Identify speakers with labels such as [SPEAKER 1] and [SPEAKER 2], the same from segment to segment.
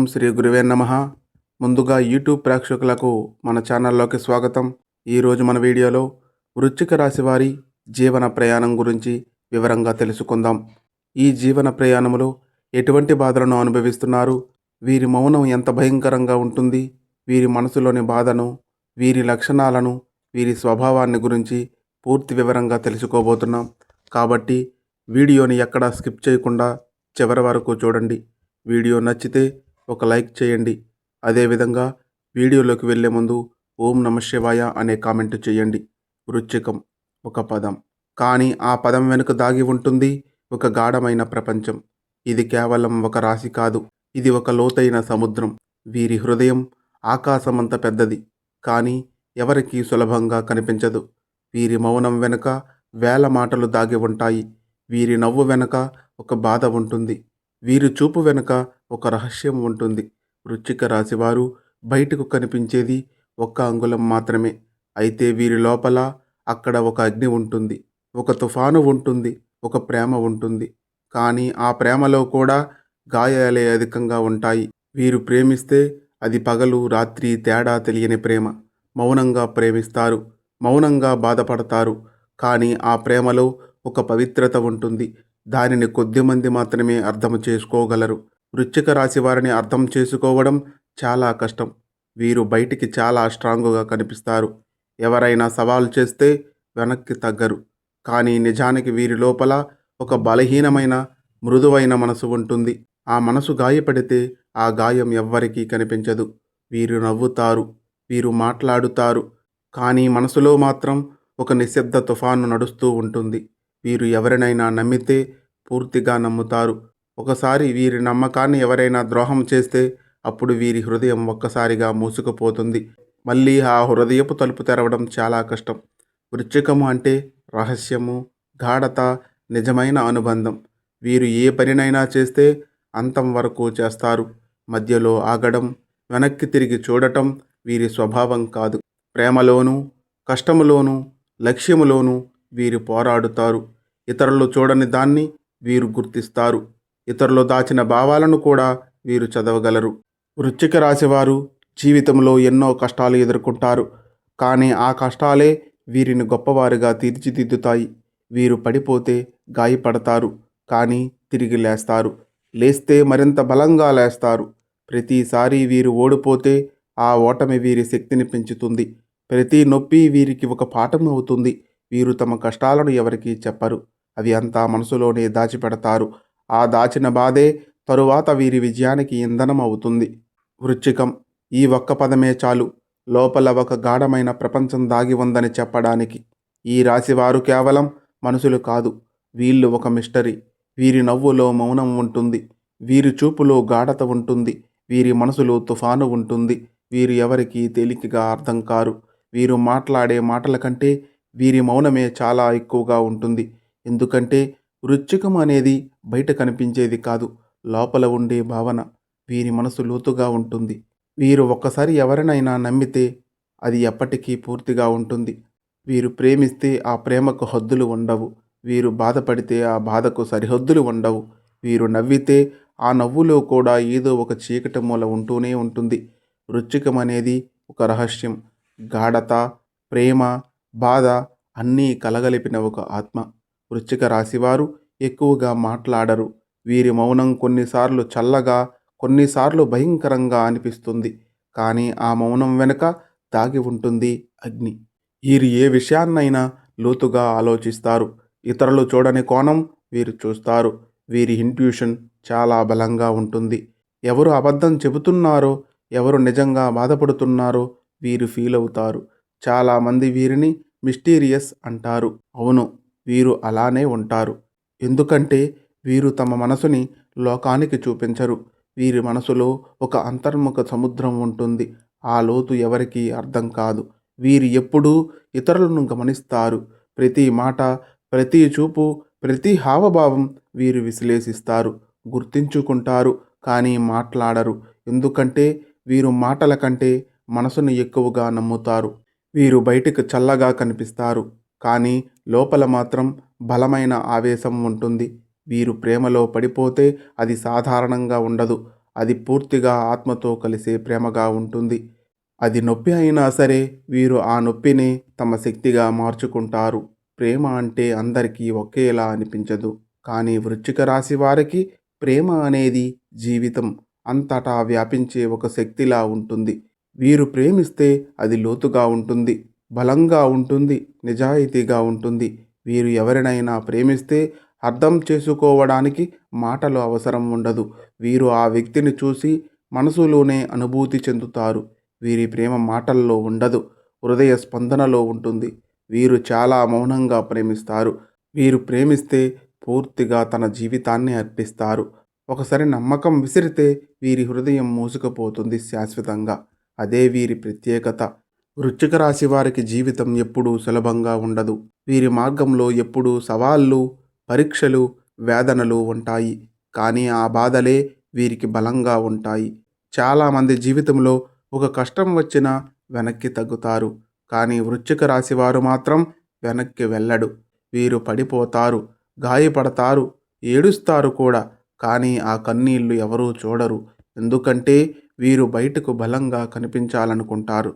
[SPEAKER 1] ఓం శ్రీ గురువే నమ. ముందుగా యూట్యూబ్ ప్రేక్షకులకు మన ఛానల్లోకి స్వాగతం. ఈరోజు మన వీడియోలో వృశ్చిక రాశి వారి జీవన ప్రయాణం గురించి వివరంగా తెలుసుకుందాం. ఈ జీవన ప్రయాణంలో ఎటువంటి బాధలను అనుభవిస్తున్నారు? వీరి మౌనం ఎంత భయంకరంగా ఉంటుంది? వీరి మనసులోని బాధను వీరి లక్షణాలను వీరి స్వభావాన్ని గురించి పూర్తి వివరంగా తెలుసుకోబోతున్నాం. కాబట్టి వీడియోని ఎక్కడా స్కిప్ చేయకుండా చివరి వరకు చూడండి. వీడియో నచ్చితే ఒక లైక్ చేయండి. అదేవిధంగా వీడియోలోకి వెళ్ళే ముందు ఓం నమ శివాయ అనే కామెంట్ చేయండి. వృచ్చికం ఒక పదం. కానీ ఆ పదం వెనుక దాగి ఉంటుంది ఒక గాఢమైన ప్రపంచం. ఇది కేవలం ఒక రాశి కాదు. ఇది ఒక లోతైన సముద్రం. వీరి హృదయం ఆకాశమంత పెద్దది. కానీ ఎవరికీ సులభంగా కనిపించదు. వీరి మౌనం వెనుక వేల మాటలు దాగి ఉంటాయి. వీరి నవ్వు వెనుక ఒక బాధ ఉంటుంది. వీరి చూపు వెనుక ఒక రహస్యం ఉంటుంది. వృశ్చిక రాశివారు బయటకు కనిపించేది ఒక్క అంగుళం మాత్రమే. అయితే వీరి లోపల అక్కడ ఒక అగ్ని ఉంటుంది. ఒక తుఫాను ఉంటుంది. ఒక ప్రేమ ఉంటుంది. కానీ ఆ ప్రేమలో కూడా గాయాలే అధికంగా ఉంటాయి. వీరు ప్రేమిస్తే అది పగలు రాత్రి తేడా తెలియని ప్రేమ. మౌనంగా ప్రేమిస్తారు. మౌనంగా బాధపడతారు. కానీ ఆ ప్రేమలో ఒక పవిత్రత ఉంటుంది. దానిని కొద్దిమంది మాత్రమే అర్థం చేసుకోగలరు. వృశ్చిక రాశి వారిని అర్థం చేసుకోవడం చాలా కష్టం. వీరు బయటికి చాలా స్ట్రాంగ్గా కనిపిస్తారు. ఎవరైనా సవాల్ చేస్తే వెనక్కి తగ్గరు. కానీ నిజానికి వీరి లోపల ఒక బలహీనమైన మృదువైన మనసు ఉంటుంది. ఆ మనసు గాయపడితే ఆ గాయం ఎవ్వరికీ కనిపించదు. వీరు నవ్వుతారు. వీరు మాట్లాడుతారు. కానీ మనసులో మాత్రం ఒక నిశ్శబ్ద తుఫాను నడుస్తూ ఉంటుంది. వీరు ఎవరినైనా నమ్మితే పూర్తిగా నమ్ముతారు. ఒకసారి వీరి నమ్మకాన్ని ఎవరైనా ద్రోహం చేస్తే అప్పుడు వీరి హృదయం ఒక్కసారిగా మూసుకుపోతుంది. మళ్ళీ ఆ హృదయపు తలుపు తెరవడం చాలా కష్టం. వృచ్చికము అంటే రహస్యము గాఢత నిజమైన అనుబంధం. వీరు ఏ పనినైనా చేస్తే అంతం వరకు చేస్తారు. మధ్యలో ఆగడం వెనక్కి తిరిగి చూడటం వీరి స్వభావం కాదు. ప్రేమలోనూ కష్టములోనూ లక్ష్యములోనూ వీరు పోరాడుతారు. ఇతరులు చూడని దాన్ని వీరు గుర్తిస్తారు. ఇతరులు దాచిన భావాలను కూడా వీరు చదవగలరు. వృశ్చిక రాశివారు జీవితంలో ఎన్నో కష్టాలు ఎదుర్కొంటారు. కానీ ఆ కష్టాలే వీరిని గొప్పవారుగా తీర్చిదిద్దుతాయి. వీరు పడిపోతే గాయపడతారు. కానీ తిరిగి లేస్తారు. లేస్తే మరింత బలంగా లేస్తారు. ప్రతిసారి వీరు ఓడిపోతే ఆ ఓటమి వీరి శక్తిని పెంచుతుంది. ప్రతి నొప్పి వీరికి ఒక పాఠం అవుతుంది. వీరు తమ కష్టాలను ఎవరికీ చెప్పరు. అవి అంతా మనసులోనే దాచిపెడతారు. ఆ దాచిన బాధే తరువాత వీరి విజయానికి ఇంధనం అవుతుంది వృచ్చికం ఈ ఒక్క పదమే చాలు. లోపల ఒక గాఢమైన ప్రపంచం దాగి ఉందని చెప్పడానికి. ఈ రాశివారు కేవలం మనుషులు కాదు. వీళ్ళు ఒక మిస్టరీ. వీరి నవ్వులో మౌనం ఉంటుంది. వీరి చూపులో గాఢత ఉంటుంది. వీరి మనసులో తుఫాను ఉంటుంది. వీరు ఎవరికి తేలికగా అర్థం కారు. వీరు మాట్లాడే మాటల కంటే వీరి మౌనమే చాలా ఎక్కువగా ఉంటుంది. ఎందుకంటే వృచ్చికం అనేది బయట కనిపించేది కాదు లోపల ఉండే భావన. వీరి మనసు లోతుగా ఉంటుంది. వీరు ఒక్కసారి ఎవరినైనా నమ్మితే అది ఎప్పటికీ పూర్తిగా ఉంటుంది. వీరు ప్రేమిస్తే ఆ ప్రేమకు హద్దులు ఉండవు. వీరు బాధపడితే ఆ బాధకు సరిహద్దులు ఉండవు. వీరు నవ్వితే ఆ నవ్వులో కూడా ఏదో ఒక చీకటి మూల ఉంటూనే ఉంటుంది. వృచ్చికం అనేది ఒక రహస్యం. గాఢత ప్రేమ బాధ అన్నీ కలగలిపిన ఒక ఆత్మ. వృశ్చిక రాశివారు ఎక్కువగా మాట్లాడరు. వీరి మౌనం కొన్నిసార్లు చల్లగా కొన్నిసార్లు భయంకరంగా అనిపిస్తుంది. కానీ ఆ మౌనం వెనుక దాగి ఉంటుంది అగ్ని. వీరు ఏ విషయాన్నైనా లోతుగా ఆలోచిస్తారు. ఇతరులు చూడని కోణం వీరు చూస్తారు. వీరి ఇంట్యూషన్ చాలా బలంగా ఉంటుంది. ఎవరు అబద్ధం చెబుతున్నారో ఎవరు నిజంగా బాధపడుతున్నారో వీరు ఫీల్ అవుతారు. చాలామంది వీరిని మిస్టీరియస్ అంటారు. అవును వీరు అలానే ఉంటారు. ఎందుకంటే వీరు తమ మనసుని లోకానికి చూపించరు. వీరి మనసులో ఒక అంతర్ముఖ సముద్రం ఉంటుంది. ఆ లోతు ఎవరికీ అర్థం కాదు. వీరు ఎప్పుడూ ఇతరులను గమనిస్తారు. ప్రతి మాట ప్రతి చూపు ప్రతి హావభావం వీరు విశ్లేషిస్తారు. గుర్తించుకుంటారు కానీ మాట్లాడరు. ఎందుకంటే వీరు మాటల కంటే మనసును ఎక్కువగా నమ్ముతారు. వీరు బయటకు చల్లగా కనిపిస్తారు. కానీ లోపల మాత్రం బలమైన ఆవేశం ఉంటుంది. వీరు ప్రేమలో పడిపోతే అది సాధారణంగా ఉండదు. అది పూర్తిగా ఆత్మతో కలిసే ప్రేమగా ఉంటుంది. అది నొప్పి అయినా సరే వీరు ఆ నొప్పిని తమ శక్తిగా మార్చుకుంటారు. ప్రేమ అంటే అందరికీ ఒకేలా అనిపించదు. కానీ వృశ్చిక రాశి వారికి ప్రేమ అనేది జీవితం. అంతటా వ్యాపించే ఒక శక్తిలా ఉంటుంది. వీరు ప్రేమిస్తే అది లోతుగా ఉంటుంది బలంగా ఉంటుంది నిజాయితీగా ఉంటుంది. వీరు ఎవరినైనా ప్రేమిస్తే అర్థం చేసుకోవడానికి మాటలు అవసరం ఉండదు. వీరు ఆ వ్యక్తిని చూసి మనసులోనే అనుభూతి చెందుతారు. వీరి ప్రేమ మాటల్లో ఉండదు హృదయ స్పందనలో ఉంటుంది. వీరు చాలా మౌనంగా ప్రేమిస్తారు. వీరు ప్రేమిస్తే పూర్తిగా తన జీవితాన్ని అర్పిస్తారు. ఒకసారి నమ్మకం విసిరితే వీరి హృదయం మూసుకుపోతుంది శాశ్వతంగా. అదే వీరి ప్రత్యేకత. వృశ్చిక రాశి వారికి జీవితం ఎప్పుడూ సులభంగా ఉండదు. వీరి మార్గంలో ఎప్పుడూ సవాళ్ళు పరీక్షలు వేదనలు ఉంటాయి. కానీ ఆ బాధలే వీరికి బలంగా ఉంటాయి. చాలామంది జీవితంలో ఒక కష్టం వచ్చినా వెనక్కి తగ్గుతారు. కానీ వృశ్చిక రాశి వారు మాత్రం వెనక్కి వెళ్ళడు. వీరు పడిపోతారు గాయపడతారు ఏడుస్తారు కూడా. కానీ ఆ కన్నీళ్ళు ఎవరూ చూడరు. ఎందుకంటే వీరు బయటకు బలంగా కనిపించాలనుకుంటారు.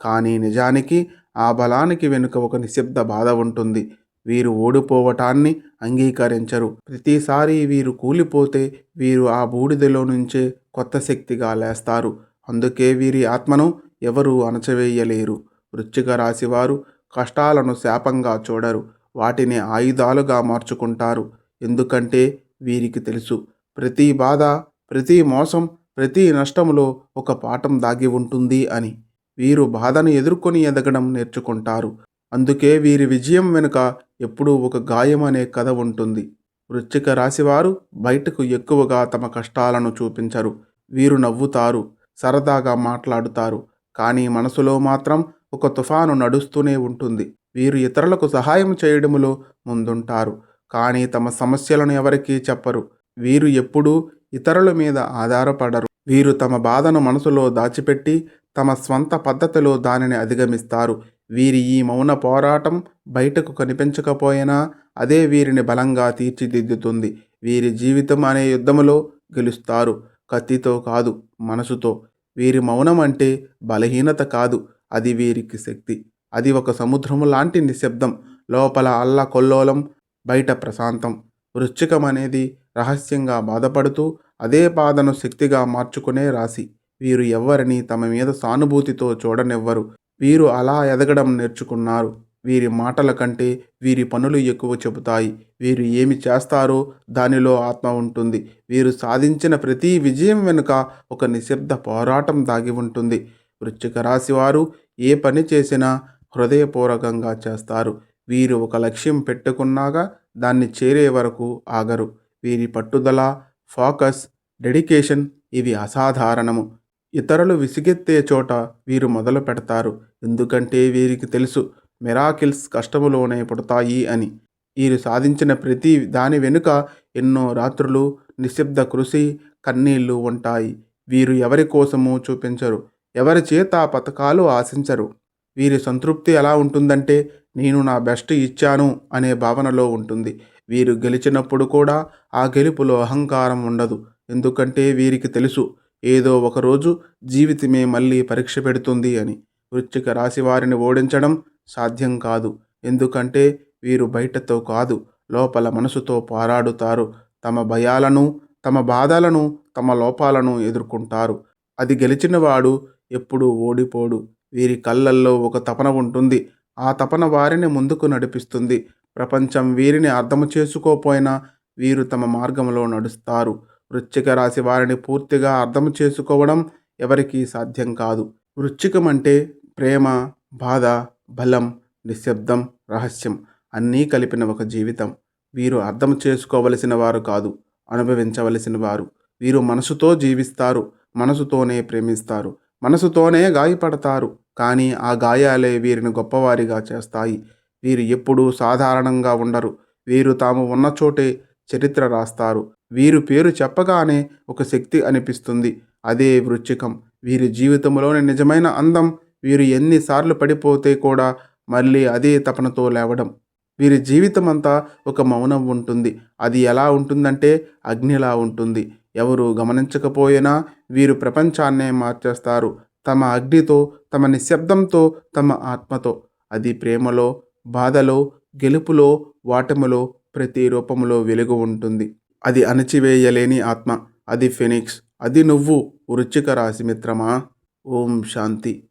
[SPEAKER 1] కానీ నిజానికి ఆ బలానికి వెనుక ఒక నిశ్శబ్ద బాధ ఉంటుంది. వీరు ఓడిపోవటాన్ని అంగీకరించరు. ప్రతిసారి వీరు కూలిపోతే వీరు ఆ బూడిదలో నుంచే కొత్త శక్తిగా లేస్తారు. అందుకే వీరి ఆత్మను ఎవరూ అణచవేయలేరు. వృశ్చిక రాశివారు కష్టాలను శాపంగా చూడరు. వాటిని ఆయుధాలుగా మార్చుకుంటారు. ఎందుకంటే వీరికి తెలుసు ప్రతి బాధ ప్రతి మోసం ప్రతి నష్టంలో ఒక పాఠం దాగి ఉంటుంది అని. వీరు బాధను ఎదుర్కొని ఎదగడం నేర్చుకుంటారు. అందుకే వీరి విజయం వెనుక ఎప్పుడూ ఒక గాయం అనే కథ ఉంటుంది. వృశ్చిక రాశివారు బయటకు ఎక్కువగా తమ కష్టాలను చూపించరు. వీరు నవ్వుతారు సరదాగా మాట్లాడుతారు. కానీ మనసులో మాత్రం ఒక తుఫాను నడుస్తూనే ఉంటుంది. వీరు ఇతరులకు సహాయం చేయడములో ముందుంటారు. కానీ తమ సమస్యలను ఎవరికీ చెప్పరు. వీరు ఎప్పుడూ ఇతరుల మీద ఆధారపడరు. వీరు తమ బాధను మనసులో దాచిపెట్టి తమ స్వంత పద్ధతిలో దానిని అధిగమిస్తారు. వీరి ఈ మౌన పోరాటం బయటకు కనిపించకపోయినా అదే వీరిని బలంగా తీర్చిదిద్దుతుంది. వీరి జీవితం అనే యుద్ధములో గెలుస్తారు. కత్తితో కాదు మనసుతో. వీరి మౌనం అంటే బలహీనత కాదు అది వీరికి శక్తి. అది ఒక సముద్రము లాంటి నిశ్శబ్దం. లోపల అల్ల కొల్లోలం బయట ప్రశాంతం. వృశ్చికం అనేది రహస్యంగా బాధపడుతూ అదే బాధను శక్తిగా మార్చుకునే రాశి. వీరు ఎవ్వరిని తమ మీద సానుభూతితో చూడనివ్వరు. వీరు అలా ఎదగడం నేర్చుకున్నారు. వీరి మాటల కంటే వీరి పనులు ఎక్కువ చెబుతాయి. వీరు ఏమి చేస్తారో దానిలో ఆత్మ ఉంటుంది. వీరు సాధించిన ప్రతి విజయం వెనుక ఒక నిశ్శబ్ద పోరాటం దాగి ఉంటుంది. వృశ్చిక రాశి వారు ఏ పని చేసినా హృదయపూర్వకంగా చేస్తారు. వీరు ఒక లక్ష్యం పెట్టుకున్నాక దాన్ని చేరే వరకు ఆగరు. వీరి పట్టుదల ఫోకస్ డెడికేషన్ ఇవి అసాధారణము. ఇతరులు విసిగెత్తే చోట వీరు మొదలు పెడతారు. ఎందుకంటే వీరికి తెలుసు మిరాకిల్స్ కష్టములోనే పుడతాయి అని. వీరు సాధించిన ప్రతి దాని వెనుక ఎన్నో రాత్రులు నిశ్శబ్ద కృషి కన్నీళ్ళు ఉంటాయి. వీరు ఎవరి కోసము చూపించరు. ఎవరి చేత పథకాలు ఆశించరు. వీరి సంతృప్తి ఎలా ఉంటుందంటే నేను నా బెస్ట్ ఇచ్చాను అనే భావనలో ఉంటుంది. వీరు గెలిచినప్పుడు కూడా ఆ గెలుపులో అహంకారం ఉండదు. ఎందుకంటే వీరికి తెలుసు ఏదో ఒకరోజు జీవితమే మళ్ళీ పరీక్ష పెడుతుంది అని. వృశ్చిక రాశి వారిని ఓడించడం సాధ్యం కాదు. ఎందుకంటే వీరు బయటతో కాదు లోపల మనసుతో పోరాడుతారు. తమ భయాలను తమ బాధలను తమ లోపాలను ఎదుర్కొంటారు. అది గెలిచినవాడు ఎప్పుడూ ఓడిపోడు. వీరి కళ్ళల్లో ఒక తపన ఉంటుంది. ఆ తపన వారిని ముందుకు నడిపిస్తుంది. ప్రపంచం వీరిని అర్థం చేసుకోపోయినా వీరు తమ మార్గంలో నడుస్తారు. వృశ్చిక రాశి వారిని పూర్తిగా అర్థం చేసుకోవడం ఎవరికీ సాధ్యం కాదు. వృశ్చికం అంటే ప్రేమ బాధ బలం నిశ్శబ్దం రహస్యం అన్నీ కలిపిన ఒక జీవితం. వీరు అర్థం చేసుకోవలసిన వారు కాదు అనుభవించవలసిన వారు. వీరు మనసుతో జీవిస్తారు మనసుతోనే ప్రేమిస్తారు మనసుతోనే గాయపడతారు. కానీ ఆ గాయాలే వీరిని గొప్పవారిగా చేస్తాయి. వీరు ఎప్పుడూ సాధారణంగా ఉండరు. వీరు తాము ఉన్న చోటే చరిత్ర రాస్తారు. వీరు పేరు చెప్పగానే ఒక శక్తి అనిపిస్తుంది. అదే వృచ్చికం. వీరి జీవితంలోని నిజమైన అందం వీరు ఎన్నిసార్లు పడిపోతే కూడా మళ్ళీ అదే తపనతో లేవడం. వీరి జీవితం అంతా ఒక మౌనం ఉంటుంది. అది ఎలా ఉంటుందంటే అగ్నిలా ఉంటుంది. ఎవరు గమనించకపోయినా వీరు ప్రపంచాన్నే మార్చేస్తారు. తమ అగ్నితో తమ నిశ్శబ్దంతో తమ ఆత్మతో. అది ప్రేమలో బాధలో గెలుపులో వాటములో ప్రతి రూపంలో వెలుగు ఉంటుంది. అది అణచివేయలేని ఆత్మ అది ఫెనిక్స్ అది నువ్వు వృచ్చిక రాశి మిత్రమా? ఓం శాంతి.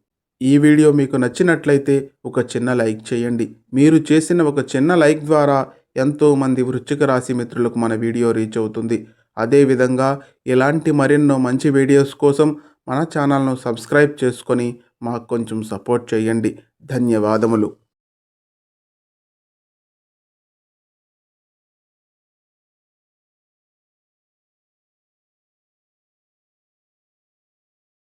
[SPEAKER 1] ఈ వీడియో మీకు నచ్చినట్లయితే ఒక చిన్న లైక్ చేయండి. మీరు చేసిన ఒక చిన్న లైక్ ద్వారా ఎంతోమంది వృచ్చిక రాశి మిత్రులకు మన వీడియో రీచ్ అవుతుంది. అదేవిధంగా ఇలాంటి మరెన్నో మంచి వీడియోస్ కోసం మన ఛానల్ను సబ్స్క్రైబ్ చేసుకొని మాకు కొంచెం సపోర్ట్ చేయండి. ధన్యవాదములు.